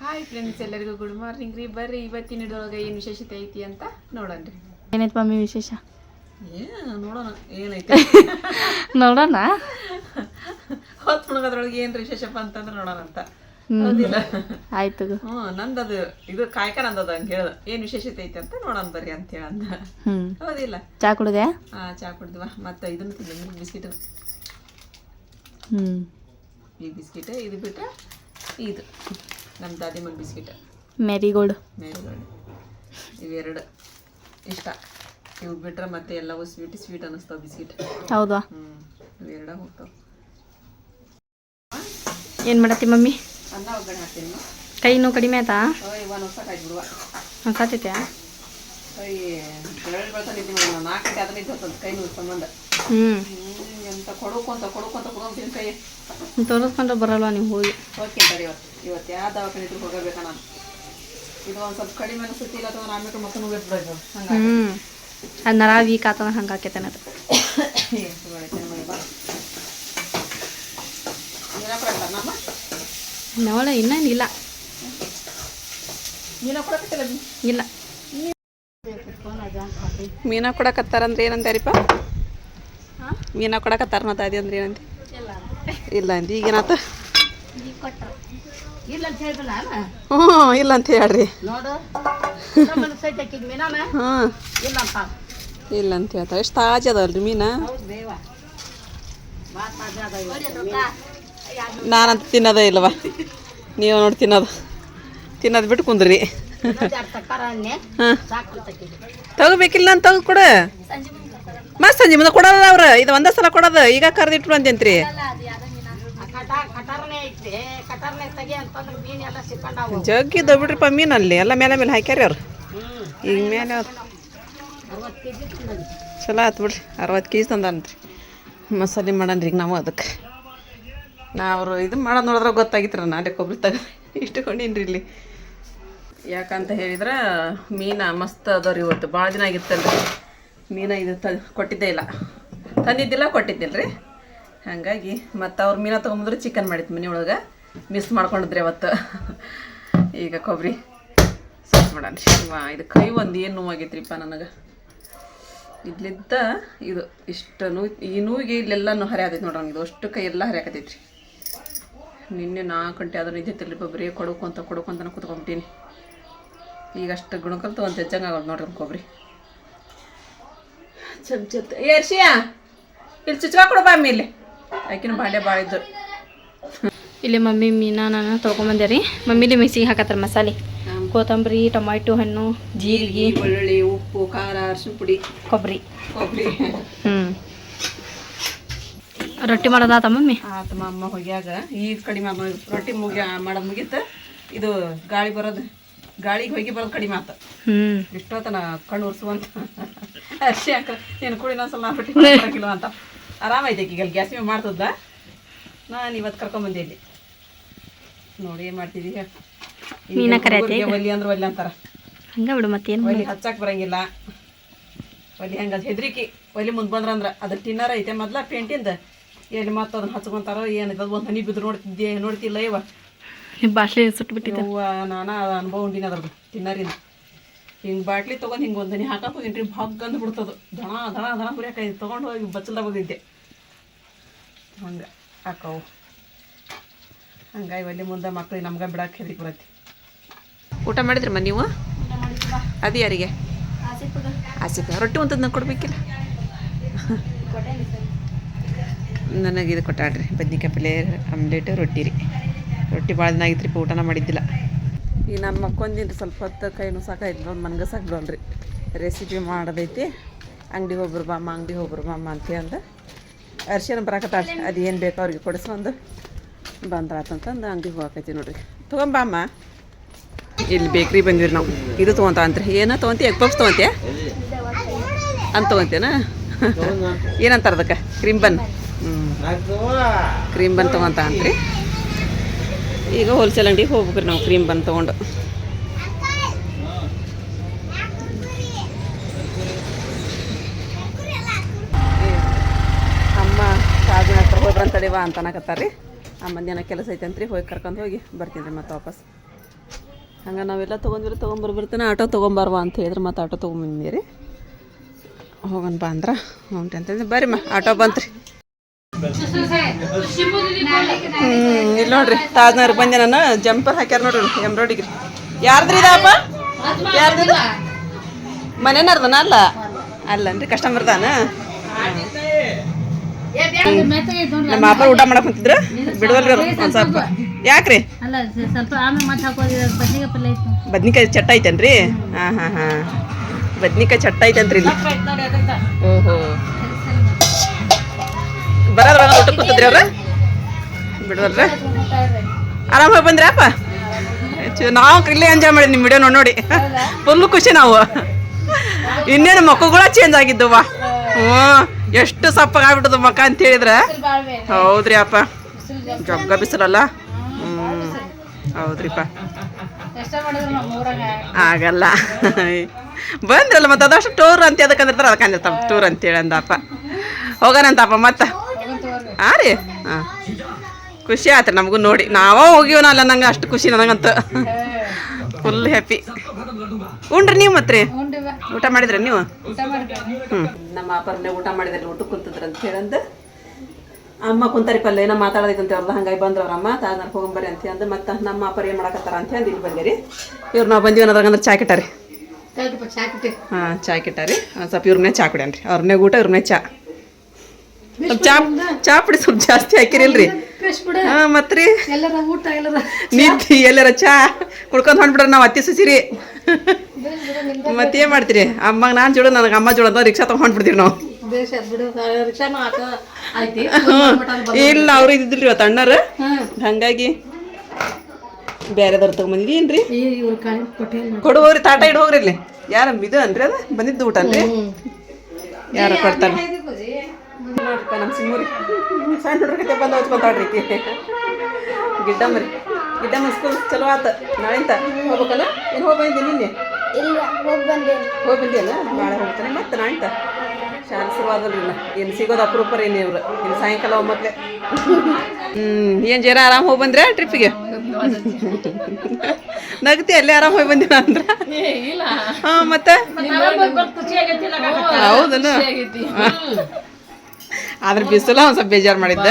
Hi friends ಎಲ್ಲರಿಗೂ good morning ರೀ. ಬರ್ರಿ ಇವತ್ತಿನ ಹಿಡಿದೊಳಗೆ ಏನು ವಿಶೇಷತೆ ಐತಿ ಅಂತ ನೋಡೋಣ ರೀ. ಏನೈತೆ ಮಮ್ಮಿ ವಿಶೇಷ? ಏ ನೋಡೋಣ ಏನೈತಿ? ನೋಡೋಣ. ಹೊತ್ತು ಮುಳುಗೋದ್ರೊಳಗೆ ಏನು ವಿಶೇಷಪ್ಪ ಅಂತಂದ್ರೆ ನೋಡೋಣ ಅಂತ. ಹೌದಿಲ್ಲ? ಆಯ್ತು. ಹ್ಞೂ ನಂದದು ಇದು ಕಾಯ್ಕ ನಂದದ ಹಂಗೆ ಹೇಳ್ದ ಏನು ವಿಶೇಷತೆ ಐತಿ ಅಂತ ನೋಡೋಣ ಬರ್ರಿ ಅಂತ ಹೇಳಂದ ಹೌದಿಲ್ಲ? ಚಾ ಕುಡ್ದೆ ಹಾ ಚಾ ಕುಡ್ದ್ವಾ. ಮತ್ತೆ ಇದನ್ನು ತಿಂದ ಬಿಸ್ಕಿಟ್. ಹ್ಮ್. ಈ ಬಿಸ್ಕಿಟ್ ಇದು ಬಿಟ್ರೆ ಇದು. ನಮ್ಮ ದಾದಿ ಮಗ ಬಿಸ್ಕಿಟ್. ಮೆರಿಗೋಲ್ಡ್. ಮೆರಿಗೋಲ್ಡ್. ಇವೆರಡು. ಇಷ್ಟ. ಇವು ಬಿಟ್ರೆ ಮತ್ತೆ ಎಲ್ಲವೂ ಸ್ವೀಟ್ ಸ್ವೀಟ್ ಅನ್ನಿಸ್ತಾವೆ ಬಿಸ್ಕಿಟ್. ಹೌದಾ? ಹ್ಞೂ ಇವೆರಡ ಹೋಗ್ತಾವೆ ಏನು ಮಾಡತ್ತಿ ಮಮ್ಮಿ? ಅನ್ನ ಒಗ್ಗರಣೆ ಹಾಕ್ತೀನಿ ಕೈ ನೋವು ಕಡಿಮೆ ಆಯ್ತಾ? ಓಯ್ ಒಂದು ಹೊಸ ಕಾಯ್ದು ಬಿಡುವ. ಸಾತೈತ್ಯಾ ಕೈ ಬೆಳ್ಳಿ ಬೆಳ್ತಾ ನಿಂತು ನೋಡೋಣ ನಾಲ್ಕು ಗಂಟೆ ಅದನ್ನ ಇದ್ದು ಕೈ ನೋವು ಸಂಬಂಧ ಕೊಡುಕೊಂತ ಕೊಡುಕೊಂತ ಕುತ್ಕೊಂತೀನಿ ಕೈ ತೋರಿಸ್ಕೊಂಡ್ರೆ ಬರಲ್ವಾ ನೀವು ಹೋಗಿ? ಓಕೆ ಇವತ್ತು. ಇವತ್ತು ಯಾವ ದವಾಖಾನೆ ಇದ್ರು ಹೋಗಬೇಕ ನಾನು. ಇದು ಒಂದು ಸ್ವಲ್ಪ ಕಡಿಮೆ ಅನಿಸುತ್ತೆ ಇಲ್ಲ ಅಥವಾ ಆಮೇಲೆ ಮತ್ತೆ ಹ್ಮ್. ಅದು ನರ ವೀಕ್ ಆತಂದ್ರೆ ಹಂಗೆ ಆಕೈತೆ ಅದು. ನೋಳೆ ಇನ್ನೇನು ಕೊಡಕತ್ತಿಲ್ಲ ಇಲ್ಲ. ಮೀನ ಕೊಡಕತ್ತಾರಂದ್ರೆ ಏನಂತಾರಿಪ್ಪ ಮೀನ ಕೊಡಕತ್ತಾರ ಮತ್ತೆ ಅದೇ ಅಂದ್ರೆ ಏನಂತ? ಇಲ್ಲ ಈಗೇನಾತ ಅಂತ ಹೇಳ್ಬಿಲ್ಲ ಹ್ಞೂ ಇಲ್ಲ ಅಂತ ಹೇಳ್ರಿ. ಹ್ಞೂ. ಇಲ್ಲ ಅಂತ ಇಲ್ಲ ಅಂತ ಹೇಳ್ತಾರೆ. ಎಷ್ಟು ತಾಜಾ ಅದಾವಲ್ರಿ ಮೀನ? ನಾನಂತ ತಿನ್ನೋದೇ ಇಲ್ವಾ? ನೀವು ನೋಡಿ ತಿನ್ನೋದು. ತಿನ್ನೋದು ಬಿಟ್ಟು ಕುಂದ್ರಿ. ಹಾಂ ತಗೋಬೇಕಿಲ್ಲ ಅಂತ ತಗೋ ಕೊಡ. ಮಸ್ತ್ ನಿಮ್ದು ಕೊಡಲ್ಲ ಕೊಡೋದ ಅವ್ರು. ಇದು ಒಂದೇ ಸಲ ಕೊಡೋದು. ಈಗ ಕರೆದಿಟ್ರು ಜಗ್ಗಿ ಜಗ್ಗಿದ್ದು ಬಿಡ್ರಿಪ್ಪ ಅಲ್ಲಿ ಎಲ್ಲ ಮೇಲೆ ಮೇಲೆ ಹಾಕ್ಯಾರ ಅವ್ರು. ಈಗ ಮೇಲೆ ಚಲೋ ಆಯ್ತು ಬಿಡ್ರಿ. ಅರವತ್ತು ಕೆ ಜಿ ತಂದನ್ರಿ. ಮಸಾಲೆ ಮಾಡನ್ರಿ ಈಗ ನಾವು ಅದಕ್ಕೆ. ನಾ ಅವರು ಇದು ಮಾಡೋದು ನೋಡಿದ್ರೆ ಗೊತ್ತಾಗಿತ್ತು ನಾಳೆ ಕೊಬ್ಬರಿ ತಗ ಇಷ್ಟುಕೊಂಡೀನಿ ಇಲ್ಲಿ. ಯಾಕಂತ ಹೇಳಿದ್ರೆ ಮೀನು ಮಸ್ತ್ ಅದಾವ್ರಿ ಇವತ್ತು. ಭಾಳ ದಿನ ಆಗಿತ್ತಲ್ರಿ. ಮೀನ ಇದು ತ, ಕೊಟ್ಟಿದ್ದೇ ಇಲ್ಲ. ತಂದಿದ್ದಿಲ್ಲ ಕೊಟ್ಟಿದ್ದಿಲ್ಲ ರೀ ಹಾಗಾಗಿ ಮತ್ತು ಅವ್ರು ಮೀನ ತೊಗೊಂಬಂದ್ರೆ ಚಿಕನ್ ಮಾಡಿತ್ತು ಮನೆ ಒಳಗೆ. ಮಿಸ್ ಮಾಡ್ಕೊಂಡಿದ್ರಿ ಅವತ್ತು. ಈಗ ಕೊಬ್ಬರಿ ಸಾಸ್ ಮಾಡಿ ವಾ ಇದು ಕೈ ಒಂದು ಏನು ನೋವಾಗೈತ್ರಿಪ್ಪ ನನಗೆ. ಇಲ್ಲಿದ್ದ ಇದು ಇಷ್ಟು ನೋವು ಈ ನೋವಿಗೆ ಇಲ್ಲೆಲ್ಲ ಹರಿ ನೋಡಿ ನೋಡ್ರಿ ಇದು ಅಷ್ಟು ಕೈ ಎಲ್ಲ ಹರಿಯಾಕತೈತ್ರಿ ನಿನ್ನೆ ನಾಲ್ಕು ಗಂಟೆ ಆದ್ರೂ ನಿಂತೈತಿಲ್ಲ ಬರೀ ಕಡಕ ಅಂತ ಕುತ್ಕೊಂಬಿಟ್ಟೀನಿ. ಈಗ ಅಷ್ಟು ಗುಣಕಲ್ ಒಂದು ಹೆಚ್ಚಂಗೆ ಆಗೋದು ನೋಡ್ರಿ ಕೊಬ್ಬರಿ ಚಮಚತ್ ಏರ್ಷಿಯಾ ಇಲ್ಲಿ ಚುಚ್ಕಾ ಕೊಡು ಬಾ ಇಲ್ಲಿ ಆಕಿನ ಬಾಂಡೆ ಭಾಳ ಇದ್ದು ಇಲ್ಲಿ ಮಮ್ಮಿ ಮೀನಾ ನಾನು ತೊಗೊಂಬಂದೆ ರೀ ಮಮ್ಮಿಲಿ ಮಿಕ್ಸಿಗೆ ಹಾಕತ್ತಾರ ಮಸಾಲೆ. ಕೊತ್ತಂಬರಿ ಟೊಮ್ಯಾಟೊ ಹಣ್ಣು ಜೀರಿಗೆ ಬೆಳ್ಳುಳ್ಳಿ ಉಪ್ಪು ಖಾರ ಅರ್ಶಿನ ಪುಡಿ. ಕೊಬ್ಬರಿ. ಕೊಬ್ಬರಿ. ಹ್ಞೂ ರೊಟ್ಟಿ ಮಾಡೋದಾತ ಮಮ್ಮಿ? ಆತ ಅಮ್ಮ ಹೋಗ್ಯಾಗ. ಈ ಕಡಿಮೆ ರೊಟ್ಟಿ ಮುಗಿ ಮಾಡೋದು ಮುಗೀತು. ಇದು ಗಾಳಿ ಬರೋದು ಗಾಳಿಗೆ ಹೋಗಿ ಬರೋದು ಕಡಿಮೆ ಆತ. ಹ್ಞೂ ಇಷ್ಟೊತ್ತನ ಕಣ್ಣು ಉರ್ಸುವಂತ ಅರ್ಶಿ ಅಂಕಲ್ ನೀನು ಕುಡಿ. ನಾನು ರೊಟ್ಟಿ ಮಾಡಕ್ಕಿಲ್ಲ ಅಂತ. ಆರಾಮೈತೆ ಈಗ ಅಲ್ಲಿ ಗ್ಯಾಸ್ ಮೇಲೆ ಮಾಡ್ತದ ನಾನು ಇವತ್ತು ಕರ್ಕೊಂಬಂದೆ ಇಲ್ಲಿ. ನೋಡಿ ಏನು ಮಾಡ್ತಿದ್ದೀವಿ ಮೀನ ಕರಿ ಆಯ್ತಾ ಈಗ? ಒಲಿ ಅಂದ್ರೆ ಒಲಿ ಅಂತಾರ. ಹಂಗೆ ಬಿಡು ಮತ್ತೇನು ಒಲಿ ಹಚ್ಚಕ್ ಬರಂಗಿಲ್ಲ. ಒಲಿ ಹಂಗ ಹೆದ್ರಿಕಿ. ಒಲಿ ಮುಂದೆ ಬಂದ್ರಂದ್ರೆ ಅದು ಟಿನ್ನರ್ ಐತೆ ಮೊದ್ಲ ಪೇಂಟಿಂದ. ಎಲ್ಲಿ ಮತ್ತೆ ಅದನ್ನ ಹಚ್ಕೊಂತಾರೋ ಏನಿದೆ ಒಂದು ಹನಿ ಬಿದ್ರು ನೋಡ್ತಿದ್ದೆ ನೋಡ್ತಿಲ್ಲ ಇವ. ಬಾಟ್ಲಿ ಸುಟ್ಬಿಟ್ಟಿದ್ದೆ. ಯವ್ವ ನಾನಾ ಅದು ಅನುಭವ ಉಂಡಿನ ಅದ್ರದ್ದು ತಿನ್ನರಿನ ಹಿಂಗೆ ಬಾಟ್ಲಿ ತೊಗೊಂಡು ಹಿಂಗೆ ಒಂದು ಹನಿ ಹಾಕಕ್ಕೆ ಹೋಗಿನ್ರಿ ಭಗ್ ಅಂದು ಬಿಡ್ತದು. ದಣ ದಣ ದಣ ಹುರಿಯಾಕ ತೊಗೊಂಡು ಹೋಗಿ ಬಚ್ಚಲ್ದಾಗ ಹೋಗಿದ್ದೆ. ಹಂಗೆ ಹಾಕವು. ಹಂಗಾಗಿ ಒಲ್ಲಿ ಮುಂದೆ ಮಕ್ಳಿಗೆ ನಮ್ಗೆ ಬಿಡಕ್ಕೆ ಹೆದರಿ ಬರತ್ತೆ. ಊಟ ಮಾಡಿದ್ರಮ್ಮ ನೀವು? ಅದು ಯಾರಿಗೆ? ಆಸಿಫ ರೊಟ್ಟಿ ಒಂತದ್ದು ನಂಗೆ ಕೊಡ್ಬೇಕಿಲ್ಲ? ನನಗೆ ಇದು ಕೊಟ್ಟಾಡ್ರಿ. ಬದ್ನಿಕಾಯಿ ಪಲ್ಯ ಆಮ್ಲೆಟ್ ರೊಟ್ಟಿ ರೀ. ರೊಟ್ಟಿ ಭಾಳ ದಿನ ಆಗಿತ್ತು ರೀ ಊಟನ ಮಾಡಿದ್ದಿಲ್ಲ. ಈಗ ನಮ್ಮ ಮಕ್ಕೊಂದಿನ್ರಿ ಸ್ವಲ್ಪ ಹೊತ್ತು ಕೈನೂ ಸಾಕಾಯ್ತು ಒಂದು ಮನ್ಗೆ ಸಾಕ್ಬಿಡೋಲ್ರಿ ರೆಸಿಪಿ ಮಾಡೋದೈತಿ. ಅಂಗಡಿಗೆ ಒಬ್ಬರು ಬಾಮ್ಮ ಅಂಗಡಿಗೆ ಒಬ್ಬರು ಬಾಮ್ಮ ಅಂತ ಅಂದ ಅರ್ಶಿನ ಬರಾಕತ್ತಾಳ್ರಿ ಅದು ಏನು ಬೇಕೋ ಅವ್ರಿಗೆ ಕೊಡಿಸ್ಕೊಂಡು ಬಂದ್ರಾತಂತಂದು ಅಂಗಡಿಗೆ ಹೋಗಕೈತಿ ನೋಡ್ರಿ. ತೊಗೊಂಬಾಮ್ಮ ಇಲ್ಲಿ ಬೇಕ್ರಿ ಬಂದಿರಿ ನಾವು. ಇದು ತೊಗೊಂತ ಅಂತ್ರಿ. ಏನೋ ತೊಗೊಂತಿ? Egg puffs ತೊಗೊಂತೀಯ? ಅಂತ ತೊಗೊಂತೇನ ಏನಂತಾರ ಅದಕ್ಕೆ? ಕ್ರೀಮ್ ಬನ್ ಹ್ಞೂ ಕ್ರೀಮ್ ಬನ್ ತೊಗೊಂತ ಅಂತ್ರಿ. ಈಗ ಹೋಲ್ಸೇಲ್ ಅಂಗಡಿಗೆ ಹೋಗ್ಬೇಕ್ರಿ ನಾವು ಕ್ರೀಮ್ ಬನ್ ತೊಗೊಂಡು. ಅಮ್ಮ ಕಾಜಿನ ಹತ್ರ ಹೋಗ್ರಂತಡಿವ ಅಂತ ಅನ್ನಕತ್ತಾರ್ರಿ. ಅಮ್ಮಂದೇನೋ ಕೆಲಸ ಐತೆ ಅಂತ್ರಿ ಹೋಗಿ ಕರ್ಕೊಂಡು ಹೋಗಿ ಬರ್ತೀನಿ ಮತ್ತೆ ವಾಪಸ್. ಹಂಗೆ ನಾವೆಲ್ಲ ತೊಗೊಂಡ್ರೆ ತೊಗೊಂಬರ್ಬರ್ತಾನೆ ಆಟೋ ತೊಗೊಂಬರ್ವ ಅಂತ ಹೇಳಿದ್ರೆ ಮತ್ತೆ ಆಟೋ ತೊಗೊಂಬಂದಿರಿ ಹೋಗೋಣ ಬಾ ಅಂದ್ರೆ ಹ್ಞೂ ಅಂತಂದ್ರೆ ಬರ್ರಿ ಮ, ಆಟೋ ಬಂತ್ರಿ. ನೋಡ್ರಿ ತಾಜ್ನಗರ್ ಬಂದೆ ನಾನು. ಜಂಪರ್ ಹಾಕ್ಯಾರ ನೋಡ್ರಿ ಎಂಬ್ರಾಯ್ಡಿಗೆ ಯಾರ್ದ್ರಿ ಇದಪ್ಪ ಯಾರ್ದಿದ ಮನೆನಾರ್ದನ ಅಲ್ಲ? ಅಲ್ಲನ್ರಿ ಕಸ್ಟಮರ್ದಾನ ನಮ್ಮ ಅಪ್ಪ ಊಟ ಮಾಡಕ್ ಕುಂತಿದ್ರು. ಬಿಡುವಲ್ರಿ ಸ್ವಲ್ಪ. ಯಾಕ್ರಿ? ಬದ್ನಿಕಾಯಿ ಚಟ್ಟ ಐತೇನ್ರಿ? ಹಾ ಹಾ ಹಾ. ಬದ್ನಿಕಾಯಿ ಚಟ್ಟ ಐತೇನ್ರಿ ಇಲ್ಲಿ? ಓಹೋ. ಬರೋದ್ರಾಗ ಊಟ ಕೂತಿದ್ರಿ ಅವ್ರ? ಬಿಡುವಲ್ರ ಆರಾಮಾಗಿ ಹೋಗಿ ಬಂದ್ರಪ್ಪ ನಾವು ಇಲ್ಲೇ ಎಂಜಾಯ್ ಮಾಡಿದ್ವಿ ನಿಮ್ಮ ವಿಡಿಯೋ ನೋಡಿ ನೋಡಿ. ಫುಲ್ ಖುಷಿ ನಾವು. ಇನ್ನೇನು ಮಕ್ಕಳುಗಳ ಚೇಂಜ್ ಆಗಿದ್ದವ ಹ್ಞೂ, ಎಷ್ಟು ಸಪ್ಪಗಾಗ್ಬಿಟ್ಟದ ಮಕ್ಕ ಅಂತ ಹೇಳಿದ್ರೆ. ಹೌದ್ರಿ ಅಪ್ಪ ಜಗ್ಗ ಬಿಸಿಲಲ್ಲ? ಹ್ಞೂ ಹೌದ್ರಿಪ್ಪ. ಆಗಲ್ಲ. ಬಂದ್ರಲ್ಲ ಮತ್ತೆ ಅದಷ್ಟು ಟೂರ್ ಅಂತ ಅದಕ್ಕೆ ಅಂದಿರ್ತಾರೆ ಅದಕ್ಕೆ ಅಂದಿರ್ತಾವ. ಟೂರ್ ಅಂತೇಳಿ ಅಂದಪ್ಪ ಹೋಗೋಣಂತಪ್ಪ ಮತ್ತೆ. ಹಾಂ ರೀ ಹಾಂ ಖುಷಿ ಆಯ್ತು ನಮಗೂ ನೋಡಿ. ನಾವ ಹೋಗಿವನ ಅಲ್ಲ ನಂಗೆ ಅಷ್ಟು ಖುಷಿ ನನಗಂತ. ಫುಲ್ ಹ್ಯಾಪಿ ಉಂಡ್ರಿ ನೀವು ಮತ್ತೆ? ರೀ ಊಟ ಮಾಡಿದ್ರೆ ನೀವು? ಹ್ಞೂ ನಮ್ಮ ಅಪ್ಪರನ್ನೇ ಊಟ ಮಾಡಿದ್ರಿ ಊಟ ಕುಂತಿದ್ರು ಅಂತ ಹೇಳಂದ. ಅಮ್ಮ ಕುಂತಾರಿ ಪಲ್ಲೆ ಏನೋ ಮಾತಾಡೋದೈತಂತೆ ಅವ್ರದ್ದು ಹಂಗಾಗಿ ಬಂದ್ರು ಅವ್ರ ಅಮ್ಮ ನಾನು ಹೋಗಂಬರಿ ಅಂತ ಅಂದು ಮತ್ತೆ ನಮ್ಮ ಅಪ್ಪರು ಏನು ಮಾಡಕತ್ತಾರ ಅಂತ ಹೇಳಿ ಇಲ್ಲಿ ಬಂದಿರಿ. ಇವ್ರು ನಾವು ಬಂದೀವಿ ಅನ್ನೋದ್ರಾಗಂದ್ರೆ ಚಾ ಕಿಟ್ಟಾರಿ. ಹಾಂ ಚಾ ಕಿಟ್ಟಾರಿ. ಸ್ವಲ್ಪ ಇವ್ರನ್ನೇ ಚಾ ಕುಡಿಯನ್ರಿ. ಅವ್ರನ್ನೇ ಊಟ ಇವ್ರನ್ನೇ ಚಾ ಸ್ವಲ್ಪ ಚಾ ಚಾ ಪುಡಿ ಸ್ವಲ್ಪ ಜಾಸ್ತಿ ಹಾಕಿರಿಲ್ರಿ. ಹಾ ಬಿಡ. ಹಾಂ ಮತ್ತೆ ರೀ ಎಲ್ಲರ ಊಟ ಎಲ್ಲರ ನಿಂತಿ ಎಲ್ಲರ ಚಾ. ಕುಡ್ಕೊಂಡ್ ಹೊಂಡ್ಬಿಡ್ರ ನಾವು ಅತ್ತಿ ಸುಸಿರಿ. ಮತ್ತೇನ್ ಮಾಡ್ತೀರಿ? ಅಮ್ಮ ನಾನ್ ಜೋಡ ನನಗೆ ಅಮ್ಮ ಜೋಡ ಅಂತ ರಿಕ್ಷಾ ತಗೊಂಡ್ ಹೊಂಡ್ಬಿಡ್ತೀವಿ ನಾವು. ಇಲ್ಲ ಅವ್ರು ಇದ್ದಿಲ್ರಿ ಇವತ್ತು ಅಣ್ಣರು. ಹಂಗಾಗಿ ಬೇರೆದವ್ರು ತಗೊಂಬಂದಿದ್ದೀನ್ರಿ ಈ ಏನ್ರಿ ಕಾಳಿ ಕೊಟ್ಟಿಲ್ಲ ಕೊಡು ಹೋಗ್ರಿ ತಾಟ ಇಡ್ ಹೋಗ್ರಿ ಇಲ್ಲಿ. ಯಾರ ಇದು ಅನ್ರಿ ಅದ? ಬಂದಿದ್ದು ಊಟ ಅನ್ರಿ? ಯಾರ ಕೊಡ್ತಾನೆ ನೋಡ್ರಿಪ್ಪ ನಮ್ಮ ಸಿಮ್ಮೂರಿ ಸಣ್ಣ ಹುಡುಗತೆ ಬಂದು ಹಚ್ಕೊಂತಾಳ್ರಿ ಗಿಡ್ಡಮ್ಮರಿ ಗಿಡ್ಡಮ್ಮ ಸ್ಕೂಲ್ ಚಲೋ ಆತ. ನಾಳೆಂತ ಹೋಗ್ಬೇಕಲ್ಲ? ಏನು ಹೋಗಿ ಬಂದಿ ನಿನ್ನೆ? ಇಲ್ಲ ಹೋಗಿ ಬಂದೆ. ಹೋಗಿ ಬಂದಿಯಲ್ಲ? ನಾಳೆ ಹೋಗ್ತಾನೆ. ಮತ್ತೆ ನಾಳೆಂತ? ಶಾಲೆ ಶುರುವಾದಲ್ರಿ ಏನು ಸಿಗೋದು ಅಪರೂಪ ರೀ ನೀವು ಇನ್ನು ಸಾಯಂಕಾಲ ಒಮ್ಮತ್ತೆ ಹ್ಞೂ ಏನು ಜರ ಆರಾಮ್ ಹೋಗಿ ಬಂದ್ರೆ ಟ್ರಿಪ್ಪಿಗೆ ನಗತಿ ಅಲ್ಲೇ ಆರಾಮ್ ಹೋಗಿ ಬಂದಿನ ಅಂದ್ರ? ಹಾಂ ಮತ್ತೆ? ಹೌದನು ಆದ್ರೆ ಬಿಸಿಲ ಒಂದ್ ಸ್ವಲ್ಪ ಬೇಜಾರ್ ಮಾಡಿದ್ದ.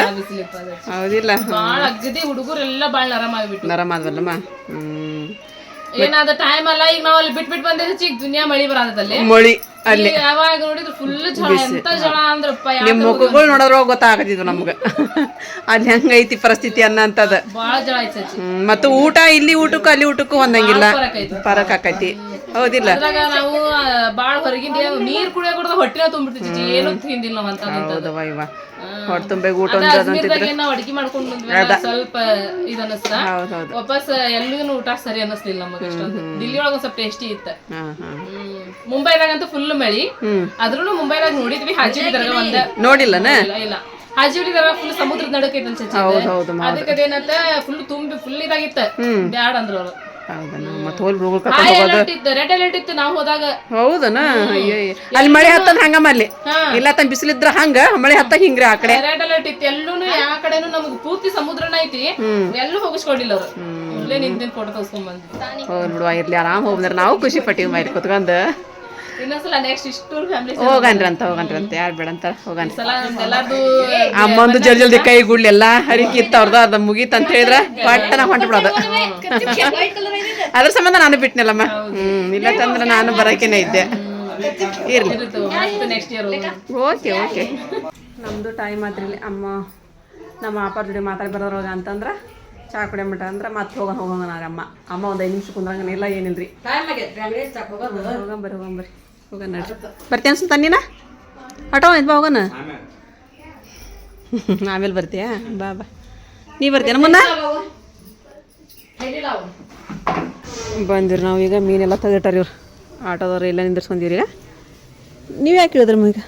ಹೌದಿಲ್ಲ. ಬಾಳ ಅಗದಿ ಹುಡುಗರೆಲ್ಲ ಬಾಳ ನರಮ ಆಗ್ಬಿಟ್ಟು ನರಮ ಆದ್ವಲ್ಲಮ್ಮ? ಹ್ಮ್. ಏನಾದ ಟೈಮ್ ಅಲ್ಲ ಈಗ ನಾವ್ ಅಲ್ಲಿ ಬಿಟ್ ಬಿಟ್ ಬಂದಿದ್ರೆ ಈಗ ದುನಿಯಾ ಮಳಿ ಬರದಲ್ಲಿ ಮೊಳಿ. ಅಲ್ಲಿ ಯಾವಾಗ ನೋಡಿದ್ರು ಫುಲ್ ಜಳ ಎಂತ ಜಳ ಅಂದ್ರಪ್ಪ ನಿಮ್ಮ ಮುಖಗಳು ನೋಡೋದ್ರ ಗೊತ್ತಾಗತ್ತಿದ್ವು ನಮ್ಗೆ. ಅಲ್ಲಿ ಹೆಂಗೈತಿ ಪರಿಸ್ಥಿತಿ ಅನ್ನಂತದ. ಮತ್ತ ಜಳ ಐತಿ ಸಚ್ಚಿ ಹ್ಮ್ ಮತ್ತು ಊಟ ಇಲ್ಲಿ ಊಟಕ್ಕೂ ಅಲ್ಲಿ ಊಟಕ್ಕೂ ಹೊಂದಂಗಿಲ್ಲ. ಫರಕ್ ಆಕೈತಿ. ಹೌದಿಲ್ಲ. ಅದ್ರಾಗ ನಾವು ಬಾಳ ಹೊರಗಿಂದ ನೀರ್ ಕುಡಿಯೋ ಕುಡ್ದ ಹೊಟ್ಟಿನ ತುಂಬಿಡ್ತಿದ್ವಿ ಏನು ತಿಂದಿಲ್ಲ ನಾವ್ ಅಂತ ಹೌದವ ಇವ ಹೊಟ್ಟೆ ತುಂಬೆ ಊಟ ಅಡಿಗೆ ಮಾಡ್ಕೊಂಡ್ ಬಂದ್ವಿ ಸ್ವಲ್ಪ ಇದ್ ಅನಿಸ್ತ. ಹೌದು ಹೌದು ವಾಪಸ್ ಎಲ್ಲಿಗೂ ಊಟ ಸರಿ ಅನ್ನಿಸ್ಲಿಲ್ಲ ನಮಗೆ ಅಷ್ಟೊಂದು. ದಿಲ್ಲಿ ಒಳಗ ಒಂದ್ ಸ್ವಲ್ಪ ಟೇಸ್ಟಿ ಇತ್ತ. ಮುಂಬೈದಾಗಂತೂ ಫುಲ್ ಮಳಿ. ಅದ್ರೂ ಆದ್ರೂ ಮುಂಬೈದಾಗ ನೋಡಿದ್ವಿ ಹಾಜಿ ದರ್ಗಾ ಒಂದ. ನೋಡಿಲ್ಲನ? ಇಲ್ಲ ಹಾಜಿಬಿ ದರ್ಗಾ ಫುಲ್ ಸಮುದ್ರದ ನಡಕ್ ಐತೆ ಅನ್ಸಚ್ಚಿ ಹೌದು ಹೌದು ಅದಕ್ಕೆ ಅದೇನಂತ ಫುಲ್ ತುಂಬಿ ಫುಲ್ ಇದಾಗಿತ್ತ. ಬ್ಯಾಡ ಅಂದ್ರು ಅವ್ರು. ಹೌದನ. ಅಲ್ಲಿ ಮಳೆ ಹತ್ತದ ಹಂಗ ಮಲ್ಲಿ. ಇಲ್ಲ ತನ್ ಬಿಸಿಲಿದ್ರ ಹಂಗ ಮಳೆ ಹತ್ತ ಹಿಂಗ್ರಿ ಆ ಕಡೆ. ರೆಡ್ ಅಲರ್ಟ್ ಇತ್ತು ಎಲ್ಲೂನು ಯಾವ ಕಡೆನು ನಮ್ಗ್ ಪೂರ್ತಿ ಸಮುದ್ರನ ಐತಿ. ಎಲ್ಲೂ ಹೋಗಿಸ್ಕೊಂಡಿಲ್ಲ ಅವ್ರು. ಬಿಡುವ ಇರ್ಲಿ ಆರಾಮ್ ಹೋಗ್ಬಂದ್ರ ನಾವು ಖುಷಿ ಪಟ್ಟಿವಿ ಮಾಡಿ ಕುತ್ಕೊಂಡ್. ಹೋಗನ್ರಿ ಅಂತ ಹೋಗನ್ರಿ ಅಂತ ಯಾರು ಬೇಡ ಅಂತ ಹೋಗನ್ ಅಮ್ಮಂದು ಜಲ್ ಜಲ್ದಿ ಕೈ ಗುಳ್ಳಿ ಎಲ್ಲ ಹರಿಕೆ ಇತ್ತು ಅವ್ರದ ಅದ ಮುಗೀತ ಅಂತ ಹೇಳಿದ್ರ ಪಟ್ಟನ ಹೊಂಟಿ ಬಿಡೋದು ಅದ್ರ ಸಂಬಂಧ ನಾನು ಬಿಟ್ನಲ್ಲಮ್ಮ. ಹ್ಮ್ ಇಲ್ಲ ತಂದ್ರೆ ನಾನು ಬರಕೇನೆ ಇದ್ದೆ. ಇರ್ಲಿ. Okay okay. ನಮ್ಮದು ಟೈಮ್ ಆದ್ರಿ ಅಮ್ಮ ನಮ್ಮ ಅಪ್ಪ ಜೊತೆ ಮಾತಾಡಿ ಬರೋದ್ರೊಳಗ ಅಂತಂದ್ರೆ ಚಾ ಕುಡಿಯಂಬಿಟ್ಟ ಅಂದ್ರೆ ಮತ್ತೆ ಹೋಗೋಣ ಹೋಗೋಣ ನಾಗ ಅಮ್ಮ. ಅಮ್ಮ ಒಂದು ಐದು ನಿಮಿಷ ಕುಂದ್ರಂಗ ಇಲ್ಲ ಏನಿಲ್ರಿ? ಹೋಗಂಬರಿ ಹೋಗಂಬರಿ ಹೋಗೋಣ. ನಡ್ರಿ. ಬರ್ತೀನಿ ಅನ್ಸುತ್ತ ನೀನ ಆಟೋ ಇದು ಬಾ ಹೋಗೋಣ. ಆಮೇಲೆ ಬರ್ತೀಯಾ? ಬಾ ಬಾ. ನೀ ಬರ್ತೀಯ ಮುನ್ನ ಬಂದಿರಿ ನಾವು ಈಗ ಮೀನೆಲ್ಲ ತೆಗಿಟ್ಟಾರ ಇವ್ರು. ಆಟೋದವ್ರು ಎಲ್ಲ ನಿಂದಿರ್ಸ್ಕೊಂಡಿವ್ರಿ ಈಗ ನೀವು ಯಾಕೆ ಹೇಳಿದ್ರಿ ಈಗ?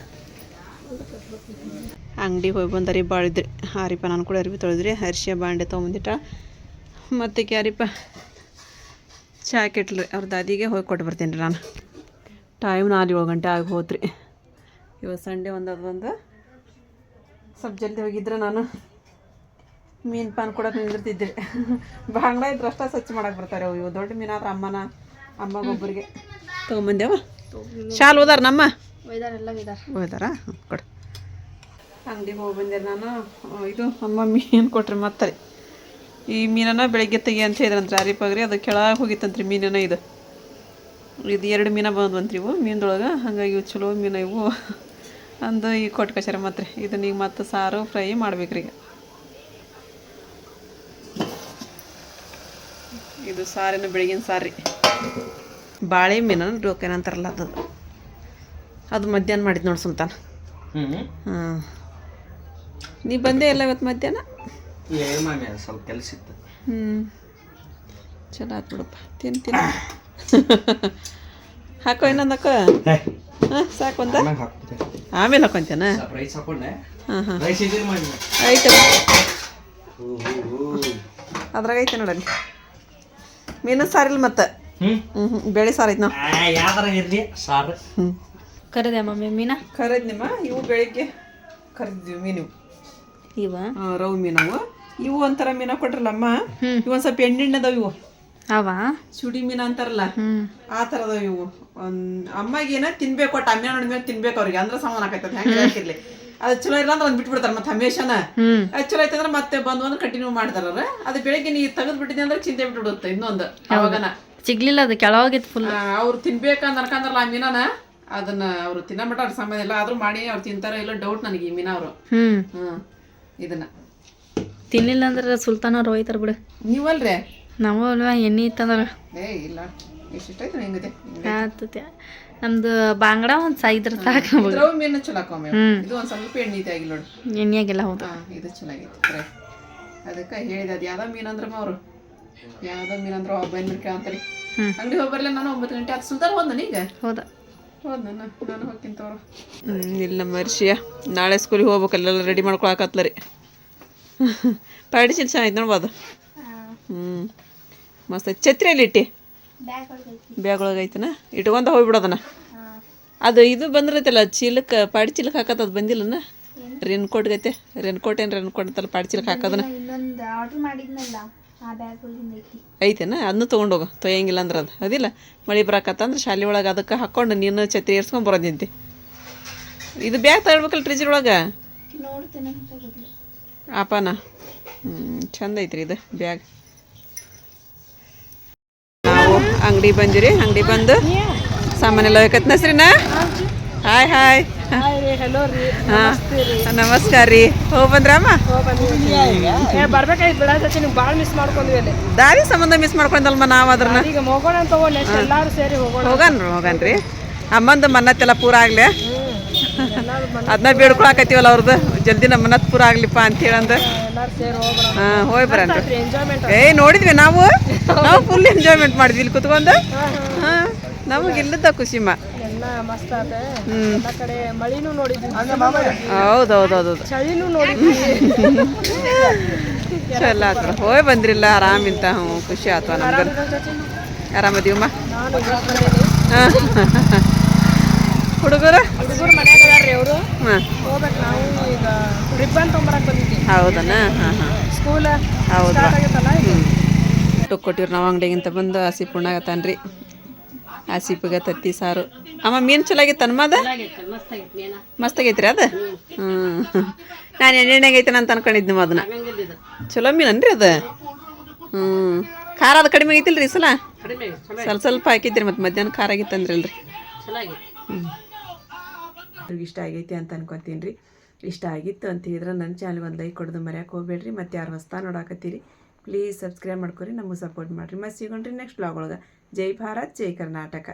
ಅಂಗಡಿ ಹೋಗಿ ಬಂದರಿ ಬಾಳಿದ್ರಿ ಹಾರಿಪ ನಾನು ಕೂಡ ಅರಿವಿ ತೊಳೆದ್ರಿ. ಹರ್ಷಿಯ ಬಾಂಡೆ ತೊಗೊಂಬಂದಿಟ್ಟ ಮತ್ತೆ ಕ್ಯಾರಿಪ ಚಾ ಕೆಟ್ಲ್ರಿ ಅವ್ರ ದಾದಿಗೆ ಹೋಗಿ ಕೊಟ್ಟು ಬರ್ತೀನಿ ರೀ ನಾನು. ಟೈಮ್ ನಾಲ್ಕು ಏಳು ಗಂಟೆ ಆಗಿ ಹೋತ್ರಿ. ಇವತ್ತು ಸಂಡೇ ಒಂದು ಅದೊಂದು ಸ್ವಲ್ಪ ಜಲ್ದಿ ಹೋಗಿದ್ರೆ ನಾನು. ಮೀನು ಪಾನ್ ಕೊಡೋಕೆ ನಿಂದಿರ್ತಿದ್ದೆ ಬಾಂಗ್ಲ ಇದ್ರೆ ಅಷ್ಟ ಸ್ವಚ್ಛ ಮಾಡಕ್ಕೆ ಬರ್ತಾರೆ ಅವು ಇವು ದೊಡ್ಡ ಮೀನಾದ್ರೆ ಅಮ್ಮನ ಅಮ್ಮಗೊಬ್ಬರಿಗೆ ತೊಗೊಂಬಂದೇವ ಶಾಲ್ ಓದಾರ ನಮ್ಮ? ಓದಾರ ಒಯ್ದಾರ. ಕೊಡು. ಅಂಗಡಿಗೆ ಹೋಗಿ ಬಂದೆ ನಾನು. ಇದು ಅಮ್ಮ ಮೀನು ಕೊಟ್ರಿ ಮತ್ತೆ. ಈ ಮೀನನ್ನ ಬೆಳಗ್ಗೆ ತೆಗಿ ಅಂತ ಹೇಳಿದ್ರಂತ್ರಿ ಅರಿಪಾಗ್ರಿ. ಅದು ಕೆಳಗೆ ಹೋಗಿತ್ತಂತ್ರಿ ಮೀನನ ಇದು. ಇದು ಎರಡು ಮೀನ ಬಂದ್ವಂತ್ರಿ ಇವು ಮೀನದೊಳಗೆ. ಹಾಗಾಗಿ ಇವು ಚಲೋ ಮೀನು ಇವು. ಅಂದು ಈಗ ಕೊಟ್ಟು ಕಚಾರ ಮತ್ತೆ ಇದನ್ನ ಈಗ ಮತ್ತೆ ಸಾರು ಫ್ರೈ ಮಾಡ್ಬೇಕ್ರಿ ಈಗ. ಇದು ಸಾರಿನ ಬೆಳಗಿನ ಸಾರಿ. ಬಾಳೆ ಮೀನ ಡೋಕೆನಂತಾರಲ್ಲ ಅದು. ಅದು ಮಧ್ಯಾಹ್ನ ಮಾಡಿದ್ದು ನೋಡಿ ಸುಲ್ತಾನ ಹಾಂ ನೀ ಬಂದೆ ಇಲ್ಲ ಇವತ್ತು ಮಧ್ಯಾಹ್ನ? ಸ್ವಲ್ಪ ಕೆಲಸ ಇತ್ತು. ಹ್ಞೂ ಚಲೋ ಆಯ್ತು ಬಿಡಪ್ಪ ತಿನ್ ತಿನ್. ಹಾಕೋ ಇನ್ನೊಂದು ಹಾಕೋ? ಹಾಂ. ಸಾಕು ಒಂದ? ಆಮೇಲೆ ಹಾಕೊಂತೇನ? ಸ್ವಲ್ಪ ರೈಸ್ ಹಾಕೊಂಡೆ. ಹಾಂ ಹಾಂ. ಆಯ್ತು ಅದ್ರಾಗ ಐತೆ ನೋಡಲ್ಲಿ ಮೀನು ಸಾರಿಲ್ಲ ಮತ್ತೆ. ಹ್ಞೂ ಹ್ಞೂ ಹ್ಞೂ ಬೇಳೆ ಸಾರು ಐತೆ ನಾವು ಸಾರು? ಹ್ಞೂ ಕರೆದೆ ಮಮ್ಮಿ ಮೀನಾ? ಕರೆದ್ನಿಮ್ಮ ಇವು ಬೆಳಿಗ್ಗೆ ಕರೆದಿದ್ವಿ ಮೀನು. ಇವ? ರವ್ ಮೀನವು. ಇವು ಒಂಥರ ಮೀನ ಕೊಟ್ರಲ್ಲಮ್ಮ ಇವು ಒಂದ್ ಸ್ವಲ್ಪ ಎಣ್ಣೆಣ್ಣದವ್ ಇವು. ಅವ? ಸುಡಿ ಮೀನ ಅಂತಾರಲ್ಲ ಆ ತರದ ಇವು. ಒಂದ್ ಅಮ್ಮಾಗೇನ ತಿನ್ಬೇಕು ಒಟ್ಟು ಅಮ್ಮ ನೋಡಿ ಮೇಲೆ ತಿನ್ಬೇಕು ಅವ್ರಿಗೆ. ಅಂದ್ರೆ ಸಮಾನ ಆಕೈತದ ಹೆಂಗೆ ಹಾಕಿರ್ಲಿ. ಅದು ಚಲೋ ಇಲ್ಲ ಅಂದ್ರೆ ಒಂದು ಬಿಟ್ಬಿಡ್ತಾರೆ ಮತ್ತೆ ಹಮೇಶನ. ಹ್ಮ್. ಅದು ಚಲೋ ಐತೆ ಅಂದ್ರೆ ಮತ್ತೆ ಬಂದು ಅಂದ್ರೆ ಕಂಟಿನ್ಯೂ ಮಾಡ್ತಾರ ಅದು ಬೆಳಿಗ್ಗೆ ನೀ ತೆಗೆದು ಬಿಟ್ಟಿದ್ದೆ ಅಂದ್ರೆ ಚಿಂತೆ ಬಿಟ್ಬಿಡುತ್ತೆ ಇನ್ನೊಂದು ಅವಾಗನ. ಸಿಗ್ಲಿಲ್ಲ ಅದು ಕೆಳವಾಗಿತ್ತು ಫುಲ್ ಅವ್ರು ತಿನ್ಬೇಕಂತ ಅನ್ಕಂದ್ರಲ್ಲ ಆ ಮೀನನ ಅದನ್ನ ಅವ್ರು ತಿನ್ನಬಿಟ್ಟ ಅವ್ರ ಸಂಬಂಧ ಇಲ್ಲ. ಆದ್ರೂ ಮಾಡಿ ಅವ್ರು ತಿಂತಾರ ಇಲ್ಲ ಡೌಟ್ ನನಗೆ ಈ ಮೀನ ಅವರು. ಹ್ಮ್. ಇದನ್ನ. ತಿನ್ನಿಲ್ಲ ಅಂದ್ರೆ ಸುಲ್ತಾನ ಅವ್ರು ಒಯ್ತಾರ ಬಿಡು. ನೀವಲ್ರೇ? ನಾವು ಅಲ್ವಾ ಎಣ್ಣೆ ಇತ್ತಂದ್ರೆ. ಏ ಇಲ್ಲ. ಎಷ್ಟಿಷ್ಟೈತೆ ಹೆಂಗಿದೆ ಆತತೆ ನಮ್ದು ಬಾಂಗಡ ಒಂದು ಸೈದ್ರ ಸಾಕು ನಮಗೆ ಮೀನು ಚಲೋ ಇದು ಒಂದ್ ಸ್ವಲ್ಪ ಎಣ್ಣೆ ಇದೆ ಆಗಿಲ್ಲ ನೋಡಿ. ಎಣ್ಣೆಯಾಗೆಲ್ಲ ಹೌದು. ಹಾ ಇದು ಚೆನ್ನಾಗೈತೆ ಫ್ರೈ ಅದಕ್ಕೆ ಹೇಳಿದೆ ಅದು ಯಾವ್ದೋ ಮೀನು ಅಂದ್ರಮ್ಮ ಅವರು. ಯಾವ್ದೋ ಮೀನು ಅಂದ್ರೆ ಒಬ್ಬ ಕೇಳ್ತಾರೆ ಅಂತಾರೆ. ಹ್ಮ್. ಅಂಗಡಿ ಹೋಗಿ ನಾನು ಒಂಬತ್ತು ಗಂಟೆ ಅದು ಸುಲ್ತಾನ ಹೋದ ಈಗ ಹೌದಾ. ಇಲ್ಲ ನಮ್ಮ ಮರ್ಷಿಯ ನಾಳೆ ಸ್ಕೂಲಿಗೆ ಹೋಗ್ಬೇಕಲ್ಲೆಲ್ಲ ರೆಡಿ ಮಾಡ್ಕೊಳಕತ್ಲ ರೀ ಪಾಡಿಸಿಲ್ ಚೆನ್ನಾಗಿತ್ತು ನೋಡ್ಬೋದು ಹ್ಞೂ ಮಸ್ತ್ ಐತಿ. ಛತ್ರಿಯಲ್ಲಿ ಇಟ್ಟಿ? ಬ್ಯಾಗ್ ಒಳಗೆ ಐತನ? ಇಟ್ಕೊಂತ ಹೋಗ್ಬಿಡೋದನ? ಅದು ಇದು ಬಂದಿರತ್ತಲ್ಲ ಚೀಲಕ್ಕೆ ಪಾಡಿ ಚೀಲಕ್ಕೆ ಹಾಕತ್ತ ಅದು ಬಂದಿಲ್ಲನ? ರೆನ್ ಕೋಟ್ ಗೈತೆ. ರೆನ್ ಕೋಟ್ ಏನು ರೆನ್ ಕೋಟ್ ಅಂತಲ್ಲ ಪಾಡಿ ಚೀಲಕ್ಕೆ ಹಾಕೋದನ? ಹೋಗು ಐತೆನ? ಅದನ್ನು ತೊಗೊಂಡೋಗು. ತೊಯ್ಯಂಗಿಲ್ಲ ಅಂದ್ರೆ ಅದು. ಅದಿಲ್ಲ. ಮಳೆ ಬರಾಕತ್ತಂದ್ರೆ ಶಾಲೆ ಒಳಗೆ ಅದಕ್ಕೆ ಹಾಕ್ಕೊಂಡು ನೀನು ಛತ್ರಿ ಏರ್ಸ್ಕೊಂಡು ಬರೋದಿಂತಿ ಇದು ಬ್ಯಾಗ್ ತಗೊಳ್ಬೇಕಲ್ಲ ಟ್ರಿಜರ್ ಒಳಗೆ? ಅಪ್ಪನ ಹ್ಞೂ ಚಂದ ಐತ್ರಿ ಇದು ಬ್ಯಾಗ್. ನಾವು ಅಂಗಡಿ ಬಂದಿರಿ ಅಂಗಡಿ ಬಂದು ಸಾಮಾನೆಲ್ಲ ನಸ್ರಿನ ಹಾಯ್ ಹಾಯ್ ಹಾಂ. ನಮಸ್ಕಾರ ರೀ. ಹೋಗಿ ಬಂದ್ರಮ್ಮ ಬರ್ಬೇಕಾಯ್ತು ಬಿಡ ನೀವು ಭಾಳ ಮಿಸ್ ಮಾಡ್ಕೊಂಡ್ವಿ ಅಲ್ಲಿ. ದಾರಿ ಸಂಬಂಧ ಮಿಸ್ ಮಾಡ್ಕೊಂಡಲ್ಮ ನಾವು ಅದ್ರನ್ನ ಈಗ ಹೋಗೋಣ ಅಂತ ಹೋಗೋಣ ಎಲ್ಲಾರು ಸೇರಿ ಹೋಗೋಣ. ಹೋಗನ್ರಿ ಹೋಗನ್ರಿ ಅಮ್ಮಂದು ಮನ್ನತ್ತೆಲ್ಲ ಪೂರ ಆಗ್ಲಿ. ಅದನ್ನ ಬೇಡ್ಕೊಳಕತ್ತೀವಲ್ಲ ಅವ್ರದ್ದು ಜಲ್ದಿ ನಮ್ಮ ಮನ್ನತ್ ಪೂರ ಆಗ್ಲಿಪ್ಪ ಅಂತ ಹೇಳಂದ. ಹಾಂ ಹೋಗಿ ಎಂಜಾಯ್ಮೆಂಟ್ ಏ ನೋಡಿದ್ವಿ ನಾವು. ನಾವು ಫುಲ್ ಎಂಜಾಯ್ಮೆಂಟ್ ಮಾಡಿದ್ವಿ ಇಲ್ಲಿ ಕುತ್ಕೊಂಡು. ಹಾಂ ನಮಗೆ ಇಲ್ಲದ ಖುಷಿಮ ಎಲ್ಲ ಮಸ್ತ್ ಆತ. ಎಲ್ಲ ಕಡೆ ಮಳಿನೂ ನೋಡಿದ್ವಿ ಹೌದು ಹೌದು ಹೌದು ಹೌದು ಚಳಿನೂ ನೋಡಿದ್ವಿ ಚಲೋ ಆತು ಹೋಗಿ ಬಂದ್ರಿಲ್ಲ ಆರಾಮಿಂತ ಹ್ಞೂ ಖುಷಿ ಆತವ ನಮ್ಗೆ ಆರಾಮದೀವಮ್ಮ ಹಾಂ. ಹುಡುಗರು? ಹುಡುಗರು ಮನ್ಯಾಗ ಅದಾರ್ರಿ ಅವರು. ಹಾಂ. ಹೋಗ್ಬೇಕು ನಾವು ಈಗ ರಿಬ್ಬನ್ ತೊಂಬರಕ್ ಬಂದಿದ್ದೀವಿ. ಹೌದನ? ಹಾಂ ಹಾಂ. ಸ್ಕೂಲ್ ಹೌದು ಕೊಟ್ಟಿವ್ರಿ ನಾವು ಅಂಗಡಿಗಿಂತ ಬಂದು ಹಸಿಪ್ ಉಣ್ಣಾಗತ್ತಾನ್ರಿ ಹಸಿಪಿಗೆ ತತ್ತಿ ಸಾರು. ಅಮ್ಮ ಮೀನು ಚಲೋ ಆಗೈತೆ ಅನ್ಮದ ಮಸ್ತ್ ಆಗೈತ್ರಿ ಅದು? ಹ್ಞೂ ನಾನು ಎಣ್ಣೆಣ್ಣೆಗೆ ಐತೆ ಅಂತ ಅನ್ಕೊಂಡಿದ್ದು ಅದನ್ನ. ಚಲೋ ಮೀನನ್ರಿ ಅದು? ಹ್ಞೂ ಖಾರ ಅದು ಕಡಿಮೆ ಆಗೈತಿಲ್ರಿ ಈ ಸಲ? ಸ್ವಲ್ಪ ಸ್ವಲ್ಪ ಹಾಕಿದ್ರಿ ಮತ್ತು ಮಧ್ಯಾಹ್ನ ಖಾರ ಆಗಿತ್ತಂದ್ರಿ ಅಲ್ರಿ ಹ್ಮ್. ಇಷ್ಟ ಆಗೈತಿ ಅಂತ ಅನ್ಕೊತೀನಿ ರೀ. ಇಷ್ಟ ಆಗಿತ್ತು ಅಂತ ಹೇಳಿದ್ರೆ ನನ್ನ ಚಾನಲ್ಗೆ ಒಂದು ಲೈಕ್ ಕೊಡೋದು ಮರ್ಯಾಕೆ ಹೋಗ್ಬೇಡ್ರಿ. ಮತ್ತು ಯಾರು ಹೊಸ್ತಾ ನೋಡಾಕತ್ತೀರಿ ಪ್ಲೀಸ್ ಸಬ್ಸ್ಕ್ರೈಬ್ ಮಾಡ್ಕೊರಿ. ನಮಗೆ ಸಪೋರ್ಟ್ ಮಾಡಿರಿ. ಮತ್ತೆ ಸಿಗೋಣ್ರಿ ನೆಕ್ಸ್ಟ್ ಬ್ಲಾಗ್ ಒಳಗೆ. ಜೈ ಭಾರತ್ ಜೈ ಕರ್ನಾಟಕ.